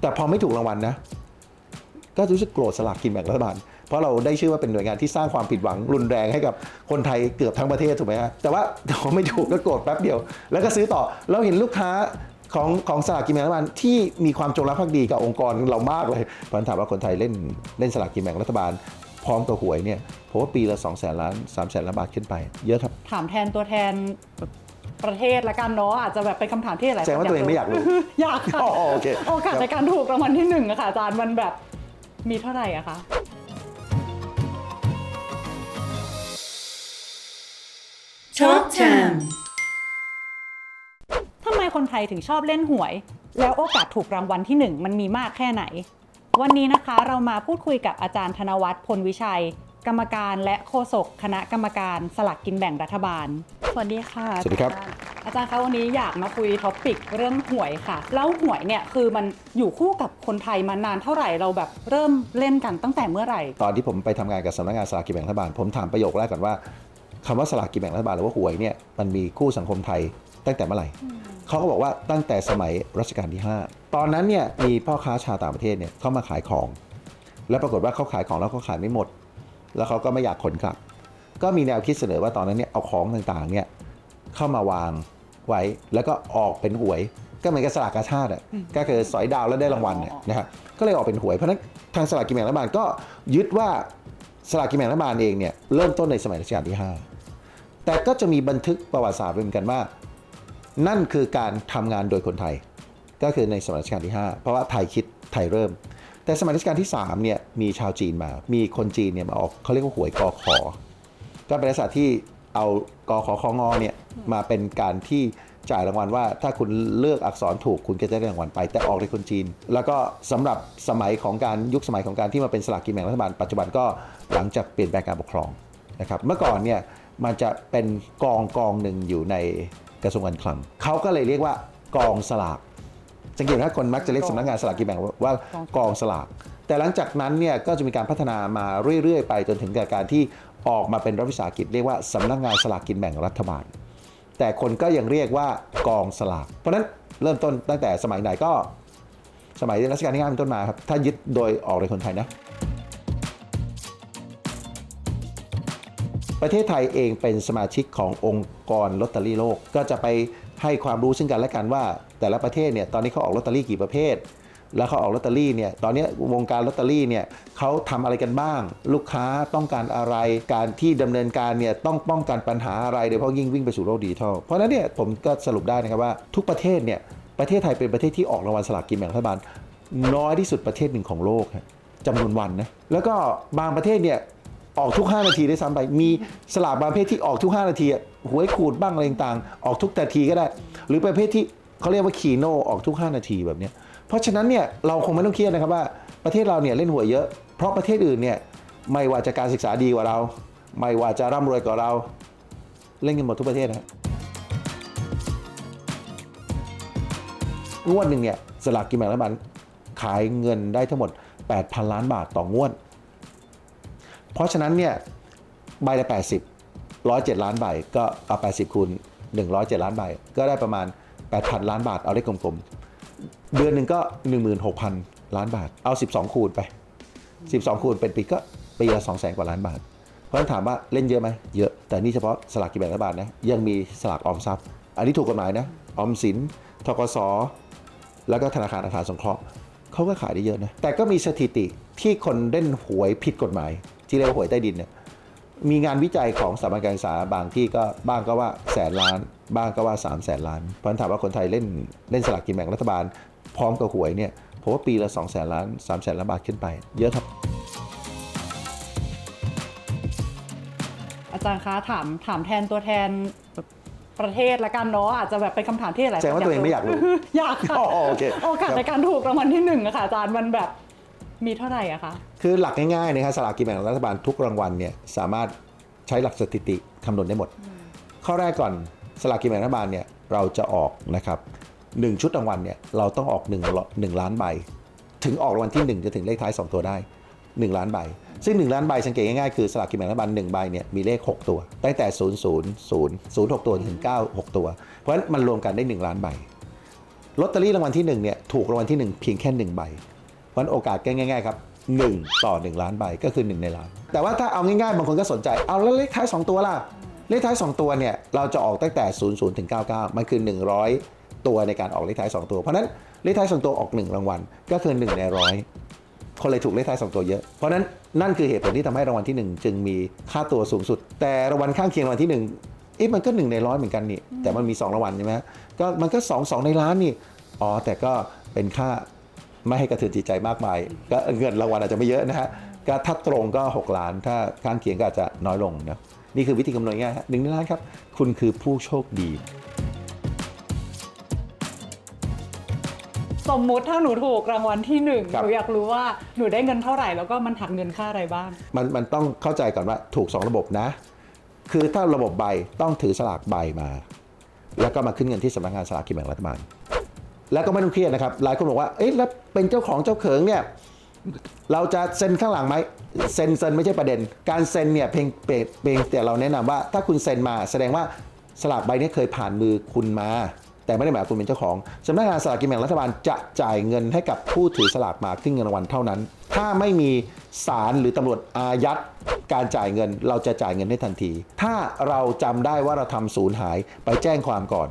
แต่พอไม่ถูกรางวัลนะ ก็รู้สึกโกรธสลากกินแบ่งรัฐบาล เพราะเราได้ชื่อว่าเป็นหน่วยงานที่สร้างความผิดหวังรุนแรงให้กับคนไทยเกือบทั้งประเทศถูกไหมฮะแต่ว่าพอไม่ถูกก็โกรธแป๊บเดียว แล้วก็ซื้อต่อเราเห็นลูกค้าของของสลากกินแบ่งรัฐบาลที่มีความจงรักภักดีกับองค์กรเรามากเลยเพราะถามว่าคนไทยเล่นเล่นสลากกินแบ่งรัฐบาล พร้อมกับหวยเนี่ยผมว่าปีละ2 0 0แสนล้าน3 0 0แสนล้านบาทขึ้นไป เยอะครับ ถามแทนตัวแทน ประเทศละกันเนาะอาจจะแบบเป็นคำถามที่หลายแสดงว่าตัวเองไม่อยากรู้อยากค่ะอ๋อโอเคโอกาสในการถูกรางวัลที่หนึ่งอะค่ะอาจารย์มันแบบมีเท่าไหร่อะคะ Talk Time ทำไมคนไทยถึงชอบเล่นหวย แล้วโอกาสถูกรางวัลที่หนึ่งมันมีมากแค่ไหน วันนี้นะคะเรามาพูดคุยกับอาจารย์ธนวัฒน์พลวิชัย กรรมการและโฆษกคณะกรรมการสลากกินแบ่งรัฐบาลส วัสดีค่ะสวัสดีครับ อาจารย์คะวันนี้อยากมาคุยท็อปิกเรื่องหวยค่ะ แล้วหวยเนี่ยคือมันอยู่คู่กับคนไทยมานานเท่าไหร่เราแบบเริ่มเล่นกันตั้งแต่เมื่อไหร่ ตอนที่ผมไปทำงานกับสำนักงานสลากกินแบ่งรัฐบาล ผมถามประโยคแรกก่อนว่าคำว่าสลากกินแบ่งรัฐบาลหรือว่าหวยเนี่ยมันมีคู่สังคมไทยตั้งแต่เมื่อไหร่เขาก็บอกว่าตั้งแต่สมัยรัชกาลที่ 5 ตอนนั้นเนี่ยมีพ่อค้าชาวต่างประเทศเนี่ยเข้ามาขายของ แล้วปรากฏว่าเขาขายของแล้วเขาขายไม่หมด แล้วเขาก็ไม่อยากขนกลับ ก็มีแนวคิดเสนอว่าตอนนั้นเนี่ยเอาของต่างๆเนี่ยเข้ามาวางไว้แล้วก็ออกเป็นหวย ก็เหมือนกับสลากกาชาติอะก็คือสอยดาวแล้วได้รางวัลเนี่ยนะฮะก็เลยออกเป็นหวยเพราะฉะนั้นทางสลากกินแบ่งรัฐบาลก็ยึดว่าสลากกินแบ่งรัฐบาลเองเนี่ยเริ่มต้นในสมัยรัชกาลที่ 5 แต่ก็จะมีบันทึกประวัติศาสตร์ไว้เหมือนกันว่า นั่นคือการทำงานโดยคนไทย ก็คือในสมัยรัชกาลที่ 5 เพราะว่าไทยคิดไทยเริ่ม แต่สมัยรัชกาลที่3เนี่ยมีชาวจีนมา มีคนจีนเนี่ยมาออกเขาเรียกว่าหวยกอขอ ก็เป็นลักษณะที่เอากอขอของอเนี่ยมาเป็นการที่จ่ายรางวัลว่า ถ้าคุณเลือกอักษรถูกคุณก็จะได้รางวัลไป แต่ออกในคนจีน แล้วก็สำหรับสมัยของการยุคสมัยของการที่มาเป็นสลากกินแบ่งรัฐบาลปัจจุบันก็หลังจากเปลี่ยนแปลงการปกครองนะครับเมื่อก่อนเนี่ยมันจะเป็นกองกองหนึ่งอยู่ในกระทรวงการคลังเขาก็เลยเรียกว่ากองสลากสังเกตว่าคนมักจะเรียกสำนักงานสลากกินแบ่งว่ากองสลาก แต่หลังจากนั้นเนี่ยก็จะมีการพัฒนามาเรื่อยๆ ไปจนถึงการที่ออกมาเป็นรัฐวิสาหกิจเรียกว่าสำนักงานสลากกินแบ่งรัฐบาล แต่คนก็ยังเรียกว่ากองสลาก เพราะฉะนั้นเริ่มต้นตั้งแต่สมัยไหนก็สมัยรัชกาลที่5เป็นต้นมาครับ ถ้ายึดโดยออกโดยคนไทยนะ ประเทศไทยเองเป็นสมาชิกขององค์กรลอตเตอรี่โลก ก็จะไปให้ความรู้ซึ่งกันและกันว่า แต่ละประเทศเนี่ยตอนนี้เขาออกลอตเตอรี่กี่ประเภท แล้วเขาออกลอตเตอรี่เนี่ยตอนนี้วงการลอตเตอรี่เนี่ยเขาทำอะไรกันบ้าง ลูกค้าต้องการอะไรการที่ดำเนินการเนี่ยต้องป้องกันปัญหาอะไรโดยเฉพาะยิ่งวิ่งไปสู่โลกดิจิทัลเพราะนั้นเนี่ยผมก็สรุปได้นะครับว่าทุกประเทศเนี่ยประเทศไทยเป็นประเทศที่ออกรางวัลสลากกินแบ่งรัฐบาล น้อยที่สุดประเทศหนึ่งของโลกฮะจำนวนวันนะแล้วก็บางประเทศเนี่ยออกทุก 5 นาทีได้ซ้ำไป มีสลากบางประเภทที่ออกทุก 5 นาทีหวยขูดบ้างอะไรต่างๆ ออกทุกนาทีก็ได้ หรือประเภทที่เขาเรียกว่าคีโนออกทุก 5 นาทีแบบนี้ เพราะฉะนั้นเนี่ยเราคงไม่ต้องเครียดนะครับว่าประเทศเราเนี่ยเล่นหวยเยอะ เพราะประเทศอื่นเนี่ยไม่ว่าจะการศึกษาดีกว่าเรา ไม่ว่าจะร่ำรวยกว่าเรา เล่นกันหมดทุกประเทศนะงวดหนึ่งเนี่ยสลากกินแบ่งรัฐบาลขายเงินได้ทั้งหมด 8,000 ล้านบาทต่องวด เพราะฉะนั้นเนี่ยใบละ 80 107 ล้านใบก็เอา 80คูณ107 ล้านใบก็ได้ประมาณ 8,000 ล้านบาทเอาได้กลมๆ เดือนหนึ่งก็ 16,000 ล้านบาท เอา 12 คูณไป 12 คูณเป็นปีก็ปีละ200,000 กว่าล้านบาท เพราะฉะนั้นถามว่าเล่นเยอะไหมเยอะแต่นี่เฉพาะสลากกินแบ่งรัฐบาลนะยังมีสลากออมทรัพย์ อันนี้ถูกกฎหมายนะออมสินทกสแล้วก็ธนาคารอาคารสงเคราะห์เขาก็ขายได้เยอะนะแต่ก็มีสถิติที่คนเล่นหวยผิดกฎหมาย ที่เรียกว่าหวยใต้ดินเนี่ยมีงานวิจัยของสถาบันการศึกษาบางที่ก็บ้างก็ว่าแสนล้าน บ้างก็ว่า3ามแสนล้าน เพราะฉะนั้นถามว่าคนไทยเล่นเล่นสลากกินแบ่งรัฐบาล พร้อมกับหวยเนี่ยผมว่าปีละ2องแสนล้าน3ามแสนล้านบาทขึ้นไป เยอะครับ อาจารย์คะถามถามแทนตัวแทนประเทศละกันเนาะอาจจะแบบเป็นคำถามที่หลายแสดงว่าตัวเองไม่อยากรู้อยากค่ะอ๋อโอเคโอกาสครับในการถูกรางวัลที่หนึ่งอะค่ะอาจารย์มันแบบมีเท่าไหร่อะคะคือหลักง่ายๆนะครับสลากกินแบ่งรัฐบาลทุกรางวัลเนี่ยสามารถใช้หลักสถิติคำนวณได้หมด ข้อแรกก่อน สลากกินแบ่งรัฐบาลเนี่ยเราจะออกนะครับหนึ่งชุดรางวัลเนี่ยเราต้องออก1นึ่งหนึ่งล้านใบ ถึงออกรางวัลที่ 1 จะถึงเลขท้าย 2 ตัวได้ 1 ล้านใบ ซึ่ง 1 ล้านใบสังเกตง่ายๆคือสลากกินแบ่งรัฐบาล1ใบเนี่ยมีเลข 6 ตัว ตั้งแต่ 0 0 0 0 6 ตัวถึง 9 6 ตัว เพราะฉะนั้นมันรวมกันได้ 1 ล้านใบลอตเตอรี่รางวัลที่1เนี่ยถูกรางวัลที่ 1 เพียงแค่ 1 ใบเพราะฉะนั้นโอกาสง่ายๆครับ1ต่อ 1 ล้านใบก็คือ 1 ในล้าน แต่ว่าถ้าเอาง่ายๆบางคนก็สนใจเอาแล้วเลขท้าย 2 ตัวล่ะ เลขท้าย 2 ตัวเนี่ยเราจะออกตั้งแต่ 0 0ถึง99 มันคือ 100 ตัวในการออกเลขท้าย 2 ตัว เพราะฉะนั้นเลขท้าย 2 ตัวออก 1 รางวัลก็คือ 1 ในร้อยคนเลยถูกเลขท้าย 2 ตัวเยอะ เพราะฉะนั้นนั่นคือเหตุผลที่ทำให้รางวัลที่ 1 จึงมีค่าตัวสูงสุด แต่รางวัลข้างเคียงรางวัลที่ 1เอ๊ะมันก็ 1 ในร้อยเหมือนกันนี่แต่มันมี 2รางวัลใช่ไหมก็มันก็ 2 2 ในล้านนี่อ๋อแต่ก็เป็นค่าไม่ให้กระเทือนจิตใจมากมายก็เงินรางวัลอาจจะไม่เยอะนะฮะก็ถ้าตรงก็ 6 ล้าน ถ้าข้างเคียงก็อาจจะน้อยลงนะนี่คือวิธีคำนวณง่ายฮะหนึ่งในล้านครับ คุณคือผู้โชคดี สมมุติถ้าหนูถูกรางวัลที่หนึ่งครัหบนูอยากรู้ว่าหนูได้เงินเท่าไหร่แล้วก็มันหักเงินค่าอะไรบ้าง มันมันต้องเข้าใจก่อนว่าถูก 2 ระบบนะ คือถ้าระบบใบต้องถือสลากใบมา แล้วก็มาขึ้นเงินที่สำนักงานสลากกินแบ่งรัฐบาล แล้วก็ไม่ต้องเครียดนะครับ หลายคนบอกว่า เอ๊ะแล้วเป็นเจ้าของเจ้าเขิงเนี่ย เราจะเซ็นข้างหลังไหมเซ็นเซ็นไม่ใช่ประเด็น การเซ็นเนี่ยเพียงเพียงเพียงแต่เราแนะนำว่า ถ้าคุณเซ็นมาแสดงว่าสลากใบนี้เคยผ่านมือคุณมา แต่ไม่ได้หมายคุณเป็นเจ้าของสำนักงานสลากกินแบ่งรัฐบาลจะจ่ายเงินให้กับผู้ถือสลากมาขึ้นเงินรางวัลเท่านั้น ถ้าไม่มีศาลหรือตำรวจอายัดการจ่ายเงินเราจะจ่ายเงินได้ทันที ถ้าเราจำได้ว่าเราทำศูนย์หายไปแจ้งความก่อน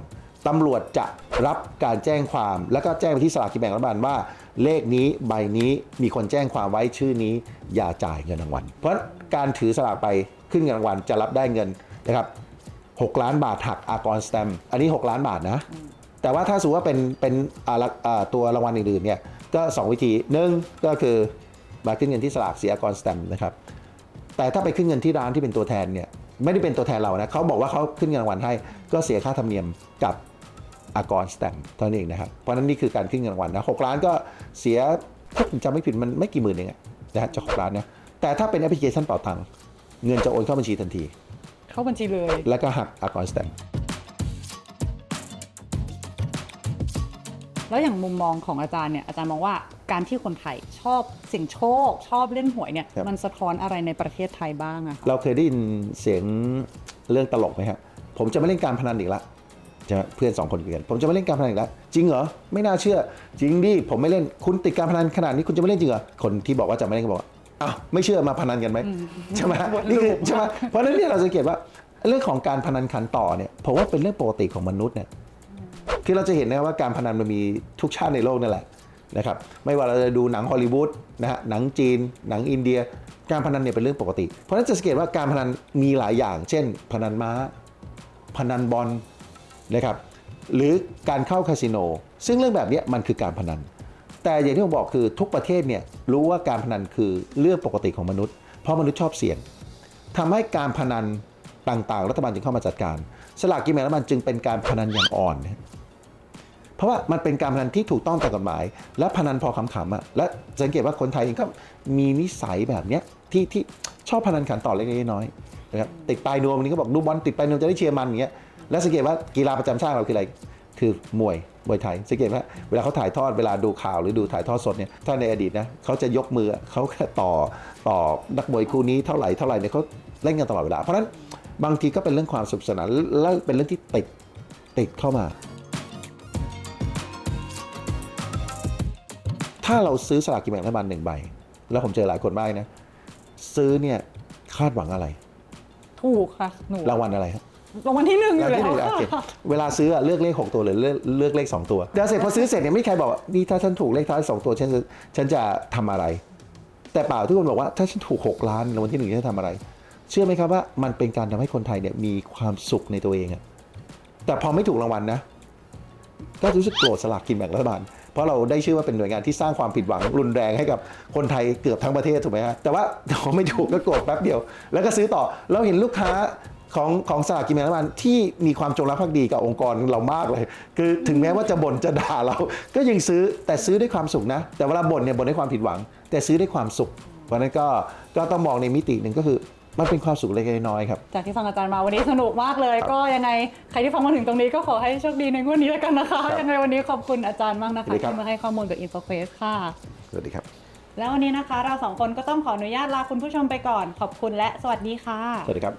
ตำรวจจะรับการแจ้งความ แล้วก็แจ้งไปที่สลากกินแบ่งรัฐบาลว่า เลขนี้ใบนี้มีคนแจ้งความไว้ชื่อนี้ อย่าจ่ายเงินรางวัลเพราะการถือสลากไปขึ้นเงินรางวัลจะรับได้เงินนะครับ6ล้านบาทหักอากรสแตมอันนี้ 6 ล้านบาทนะ แต่ว่าถ้าสมมติว่าเป็นเป็นตัวรางวัลอื่นๆเนี่ยก็ 2 วิธีหนึ่งก็คือมาขึ้นเงินที่สลากเสียอากรสแตมนะครับแต่ถ้าไปขึ้นเงินที่ร้านที่เป็นตัวแทนเนี่ย ไม่ได้เป็นตัวแทนเรานะเขาบอกว่าเขาขึ้นเงินรางวัลให้ก็เสียค่าธรรมเนียมกับอากรสแตมเท่านั้นเองนะครับ เพราะฉะนั้นนี่คือการขึ้นเงินรางวัลนะหกล้านก็เสียถ้าผมจำไม่ผิดมันไม่กี่หมื่นเองอะนะฮะจะหกล้านนะแต่ถ้าเป็นแอปพลิเคชันเป่าตังค์เงินจะโอนเข้าบัญชีทันที เข้าบัญชีเลย แล้วก็หักอากรสแตมแล้วอย่างมุมมองของอาจารย์เนี่ยอาจารย์มองว่า การที่คนไทยชอบเสี่ยงโชค ชอบเล่นหวยเนี่ยครับ มันสะท้อนอะไรในประเทศไทยบ้างอะคะเราเคยได้ยินเสียงเรื่องตลกไหมฮะผมจะไม่เล่นการพนันอีกละใช่ไหมเพื่อนสองคนคุยกันผมจะไม่เล่นการพนันอีกแล้วจริงเหรอไม่น่าเชื่อ จริงดิผมไม่เล่นคุณติดการพนันขนาดนี้คุณจะไม่เล่นจริงเหรอคนที่บอกว่าจะไม่เล่นก็บอกว่าอ้าวไม่เชื่อมาพนันกันไหมใช่ไหมนี่คือใช่ไหมเพราะฉะนั้นเนี่ยเราสังเกตว่าเรื่องของการพนันขันต่อเนี่ยผมว่าเป็นเรื่องปกติของมนุษย์เนี่ย คือเราจะเห็นนะว่าการพนันมันมีทุกชาติในโลกนั่นแหละ นะครับไม่ว่าเราจะดูหนังฮอลลีวูดนะฮะหนังจีน หนังอินเดีย การพนันเนี่ยเป็นเรื่องปกติ เพราะฉะนั้นจะสังเกตว่าการพนันมีหลายอย่าง เช่น พนันม้า พนันบอลนะครับหรือการเข้าคาสิโน ซึ่งเรื่องแบบนี้มันคือการพนัน แต่อย่างที่ผมบอกคือทุกประเทศเนี่ยรู้ว่าการพนันคือเรื่องปกติของมนุษย์ เพราะมนุษย์ชอบเสี่ยงทำให้การพนันต่างๆ รัฐบาลจึงเข้ามาจัดการ สลากกินแบ่งรัฐบาลจึงเป็นการพนันอย่างอ่อน เพราะว่ามันเป็นการพนันที่ถูกต้องตามกฎหมาย และพนันพอขำๆอะและสังเกตว่าคนไทยเองก็มีนิสัยแบบเนี้ยที่ที่ชอบพนันขันต่อเล็กๆน้อยๆนะครับติดปลายนวมนี้ก็บอกดูบอลติดปลายนวมจะได้เชียร์มันอย่างเงี้ยแล้วสังเกตว่ากีฬาประจำชาติเราคืออะไรคือมวยมวยไทยสังเกตว่าเวลาเขาถ่ายทอดเวลาดูข่าวหรือดูถ่ายทอดสดเนี่ยถ้าในอดีตนะเขาจะยกมือเขาแค่ต่อต่อนักมวยคู่นี้เท่าไหร่เท่าไหร่เนี่ยเขาเล่นกันตลอดเวลา เพราะฉะนั้นบางทีก็เป็นเรื่องความสนุขสนานและเป็นเรื่องที่ติดติดเข้ามา ถ้าเราซื้อสลากกินแบ่งรัฐบาลหนึ่งใบ แล้วผมเจอหลายคนมากนะ ซื้อเนี่ยคาดหวังอะไร ถูกค่ะหนูรางวัลอะไรครับรางวัลที่หนึ่งอรางยู่วัลแล้ที่หนึ่งวโอเคเวลาซื้ออะเลือกเลข6ตัวหรือเลือกเลือกเลข2ตัวเดี๋ยวเสร็จพอซื้อเสร็จเนี่ยไม่มีใครบอกว่านี่ถ้าฉันถูกเลขท้าย2ตัวฉันจะฉันจะทำอะไร แต่เปล่าทุกคนบอกว่าถ้าฉันถูก6ล้านรางวัลที่หนึ่งฉันจะทำอะไร เชื่อไหมครับว่ามันเป็นการทำให้คนไทยเนี่ยมีความสุขในตัวเองอะแต่พอไม่ถูกรางวัลนะ ก็รู้สึกโกรธสลากกินแบ่งรัฐบาล เพราะเราได้ชื่อว่าเป็นหน่วยงานที่สร้างความผิดหวังรุนแรงให้กับคนไทยเกือบทั้งประเทศถูกไหมฮะแต่ว่าพอไม่ถูกก็โกรธแป๊บเดียว แล้วก็ซื้อต่อเราเห็นลูกค้าของของสลากกินแบ่งรัฐบาลที่มีความจงรักภักดีกับองค์กรเรามากเลย คือถึงแม้ว่าจะบ่นจะด่าเรา ก็ยังซื้อแต่ซื้อด้วยความสุขนะ แต่เวลาบ่นเนี่ยบ่นด้วยความผิดหวัง แต่ซื้อด้วยความสุขเพราะนั้นก็ก็ต้องมองในมิติหนึ่งก็คือ มันเป็นความสุขเล็กๆน้อยๆครับ จากที่ฟังอาจารย์มาวันนี้สนุกมากเลย ก็ยังไงใครที่ฟังมาถึงตรงนี้ก็ขอให้โชคดีในงวดนี้แล้วกันนะคะครับยังไงวันนี้ขอบคุณอาจารย์มากนะสวัคะสดีครับที่มาให้ข้อมูลกับ InfoQuest ค่ะ สวัสดีครับ แล้ววันนี้นะคะเราสองคนก็ต้องขออนุญาตลาคุณผู้ชมไปก่อน ขอบคุณและสวัสดีค่ะ สวัสดีครับ